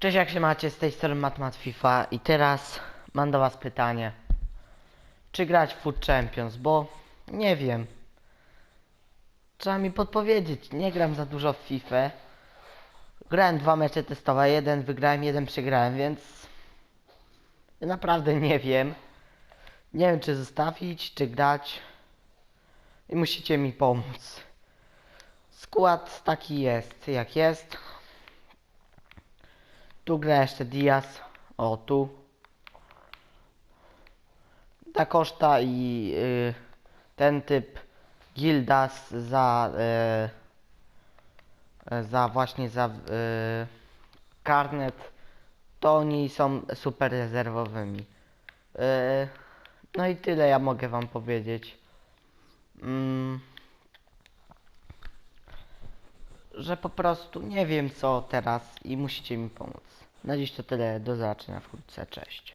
Cześć, jak się macie? Z tej strony Matmat FIFA i teraz mam do was pytanie. Czy grać w Food Champions? Bo nie wiem. Trzeba mi podpowiedzieć. Nie gram za dużo w FIFA. Grałem dwa mecze testowe, jeden wygrałem, jeden przegrałem, więc naprawdę nie wiem. Nie wiem, czy zostawić, czy grać. I musicie mi pomóc. Skład taki jest, jak jest. Tu gra jeszcze Diaz. O, tu. Da Costa i y, ten typ Gildas za y, y, za właśnie za karnet to oni są super rezerwowymi. No i tyle ja mogę wam powiedzieć. Mm, że po prostu nie wiem co teraz i musicie mi pomóc. Na dziś to tyle, do zobaczenia wkrótce, cześć.